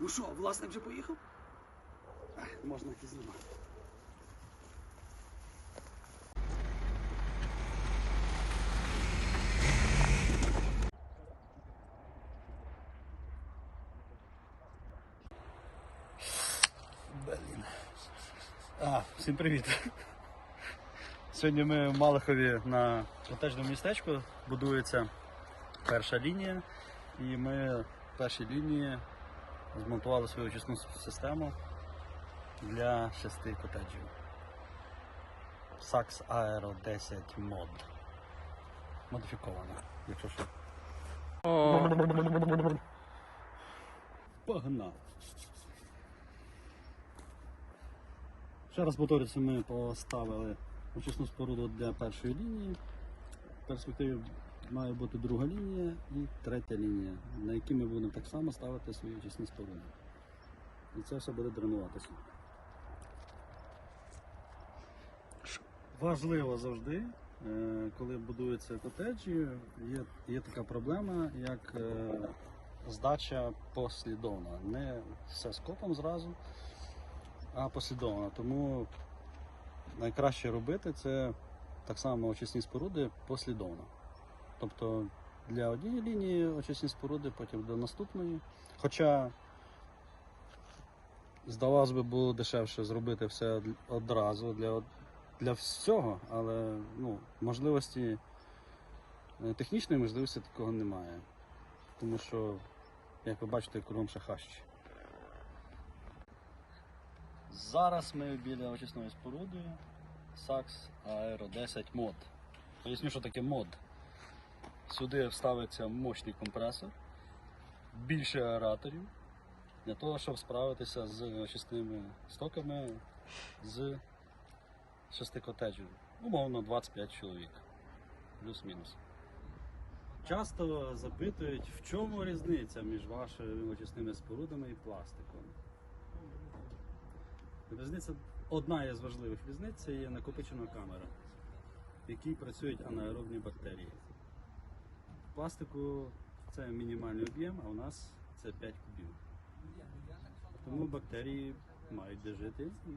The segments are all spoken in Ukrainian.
Ну що, власник вже поїхав? Ех, можна і знімати. Блін. А, всім привіт. Сьогодні ми в Малихові на котежному містечку будується перша лінія, і ми в першій лінії змонтували свою очисну систему для шести котеджів. Sax Aero 10 Mod. Модифікована, якщо що. Погнали. Ще раз повторюся, ми поставили очисну споруду для першої лінії. В перспективі має бути друга лінія і третя лінія, на якій ми будемо так само ставити свої очисні споруди. І це все буде дренуватися. Важливо завжди, е, коли будуються котеджі, є, є така проблема, як е, здача послідовна. Не все скопом зразу, а послідовно. Тому найкраще робити це так само очисні споруди послідовно. Тобто для однієї лінії очисні споруди, потім до наступної. Хоча, здавалось би, було дешевше зробити все одразу для, для всього, але ну, можливості, е, технічної можливості такого немає. Тому що, як ви бачите, кругом ще хащі. Зараз ми біля очисної споруди Sax Aero 10 мод. Поясню, що таке мод. Сюди вставиться мощний компресор, більше аераторів для того, щоб справитися з очисними стоками з шести котеджів. Умовно 25 чоловік. Плюс-мінус. Часто запитують, в чому різниця між вашими очисними спорудами і пластиком. Різниця, одна із важливих різниць це є накопичена камера, в якій працюють анаеробні бактерії. Пластику це мінімальний об'єм, а у нас це 5 кубів. Тому бактерії мають де жити і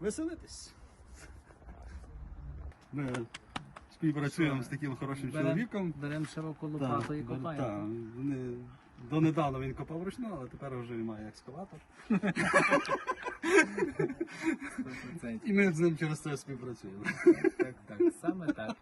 веселитись. Ми співпрацюємо з таким хорошим чоловіком. Беремо широку лопату і Так, копаємо. так. Вони- Донедавна він копав вручну, але тепер вже він має екскаватор. І ми з ним через це співпрацюємо. Так, так, саме так.